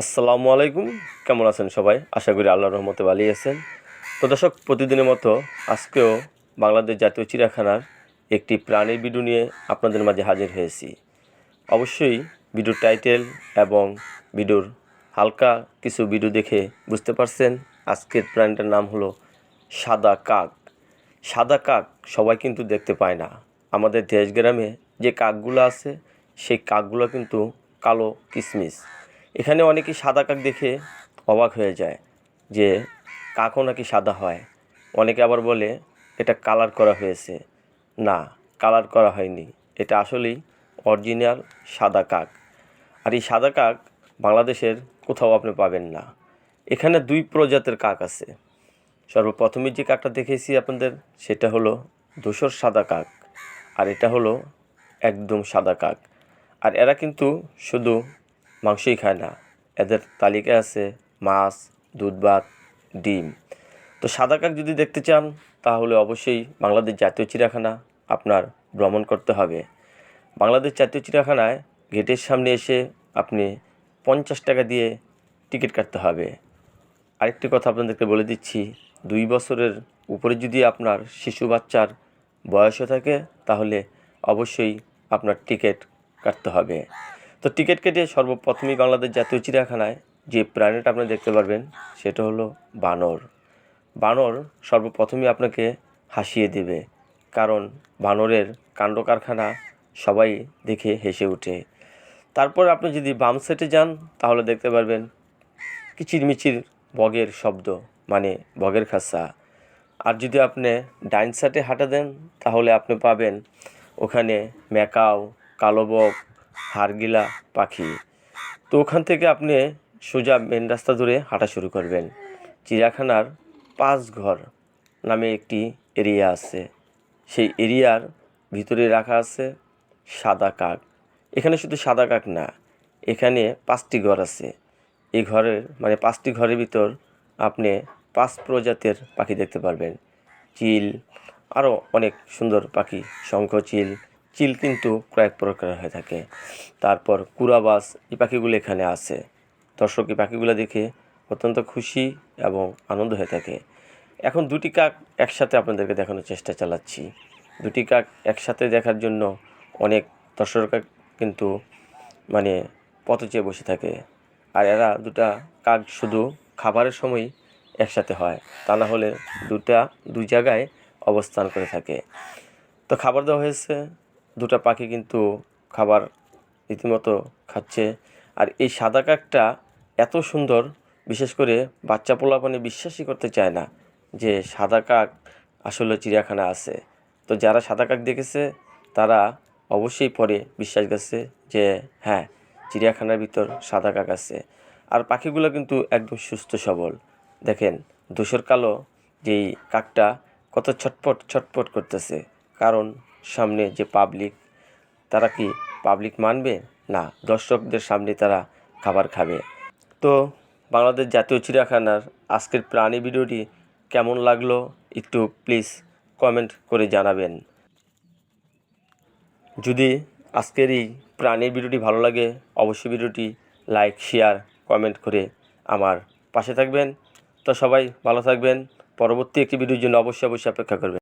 আসসালামু আলাইকুম। কেমন আছেন সবাই? আশা করি আল্লাহর রহমতে ভালো আছেন। তো দর্শক, প্রতিদিনের মতো আজকেও বাংলাদেশ জাতীয় চিড়িয়াখানার একটি প্রাণীর ভিডিও নিয়ে আপনাদের মাঝে হাজির হয়েছি। অবশ্যই ভিডিওর টাইটেল এবং ভিডিওর হালকা কিছু ভিডিও দেখে বুঝতে পারছেন আজকের প্রাণীটার নাম হলো সাদা কাক। সাদা কাক সবাই কিন্তু দেখতে পায় না। আমাদের দেশ গ্রামে যে কাকগুলো আছে, সেই কাকগুলো কিন্তু কালো কিসমিস। এখানে অনেকে সাদা কাক দেখে অবাক হয়ে যায় যে কাকও নাকি সাদা হয়। অনেকে আবার বলে, এটা কালার করা হয়েছে। না, কালার করা হয়নি। এটা আসলেই অরিজিনাল সাদা কাক। আর এই সাদা কাক বাংলাদেশের কোথাও আপনি পাবেন না। এখানে দুই প্রজাতির কাক আছে। সর্বপ্রথমে যে কাকটা দেখেছি আপনাদের, সেটা হলো ধূসর সাদা কাক আর এটা হলো একদম সাদা কাক। আর এরা কিন্তু শুধু মাংসই খায় না। এদের তালিকায় আছে মাছ দুধ ভাত ডিম। তো সাদা কাক যদি দেখতে চান, তাহলে অবশ্যই বাংলাদেশ জাতীয় চিড়িয়াখানা আপনার ভ্রমণ করতে হবে। বাংলাদেশ জাতীয় চিড়িয়াখানায় গেটের সামনে এসে আপনি পঞ্চাশ টাকা দিয়ে টিকিট কাটতে হবে। আরেকটি কথা আপনাদেরকে বলে দিচ্ছি, দুই বছরের উপরে যদি আপনার শিশু বাচ্চার বয়সও থাকে, তাহলে অবশ্যই আপনার টিকিট কাটতে হবে। তো টিকিট কেটে সর্বপ্রথমেই বাংলাদেশ জাতীয় চিড়িয়াখানায় যে প্রাণীটা আপনি দেখতে পারবেন, সেটা হলো বানর। বানর সর্বপ্রথমেই আপনাকে হাসিয়ে দেবে, কারণ বানরের কাণ্ড কারখানা সবাই দেখে হেসে ওঠে। তারপর আপনি যদি বাম সেটে যান, তাহলে দেখতে পারবেন কিচিরমিচির বগের শব্দ মানে বগের খাসা। আর যদি আপনি ডাইন সাইডে হাঁটা দেন, তাহলে আপনি পাবেন ওখানে ম্যাকাও, কালো বক হারগিলা পাখি। তো ওখান থেকে আপনি সোজা মেন রাস্তা ধরে হাঁটা শুরু করবেন। চিড়িয়াখানার পাঁচ ঘর নামে একটি এরিয়া আছে। সেই এরিয়ার ভিতরে রাখা আছে সাদা কাক। এখানে শুধু সাদা কাক না, এখানে পাঁচটি ঘর আছে। এই ঘরের মানে পাঁচটি ঘরের ভিতর আপনি পাঁচ প্রজাতির পাখি দেখতে পারবেন। চিল আরও অনেক সুন্দর পাখি। শঙ্খ চিল কিন্তু কয়েক প্রকার হয়ে থাকে। তারপর কুরাবাস এই পাখিগুলো এখানে আছে দর্শক, এই পাখিগুলো দেখে অত্যন্ত খুশি এবং আনন্দ হয়ে থাকে। এখন দুটি কাক একসাথে আপনাদেরকে দেখানোর চেষ্টা চালাচ্ছি। দুটি কাক একসাথে দেখার জন্য অনেক দর্শক কিন্তু মানে পথ চেয়ে বসে থাকে। আর এরা দুটা কাক শুধু খাবারের সময় একসাথে হয়, তা না হলে দুটা, দুই জায়গায় অবস্থান করে থাকে। তো খাবার দেওয়া হয়েছে দুটা পাখি কিন্তু খাবার রীতিমতো খাচ্ছে। আর এই সাদা কাকটা এত সুন্দর, বিশেষ করে বাচ্চা পোলাপানে বিশ্বাসই করতে চায় না যে সাদা কাক আসলে চিড়িয়াখানা আছে। তো যারা সাদা কাক দেখেছে, তারা অবশ্যই পরে বিশ্বাস করছে যে হ্যাঁ চিড়িয়াখানার ভিতর সাদা কাক আছে। আর পাখিগুলো কিন্তু একদম সুস্থ সবল। দেখেন, ধূসর কালো যেই কাকটা কত ছটপট ছটপট করতেছে। কারণ সামনে যে পাবলিক তারা কি পাবলিক মানবে? না, দর্শকদের সামনে তারা খাবার খাবে। তো বাংলাদেশ জাতীয় চিড়িয়াখানার আজকের প্রাণী ভিডিওটি কেমন লাগল? একটু প্লিজ কমেন্ট করে জানাবেন। যদি আজকের এই প্রাণীর ভিডিওটি ভালো লাগে, অবশ্যই ভিডিওটি লাইক শেয়ার কমেন্ট করে আমার পাশে থাকবেন। তো সবাই ভালো থাকবেন। পরবর্তী একটি ভিডিওর জন্য অবশ্যই অবশ্যই অপেক্ষা করবেন।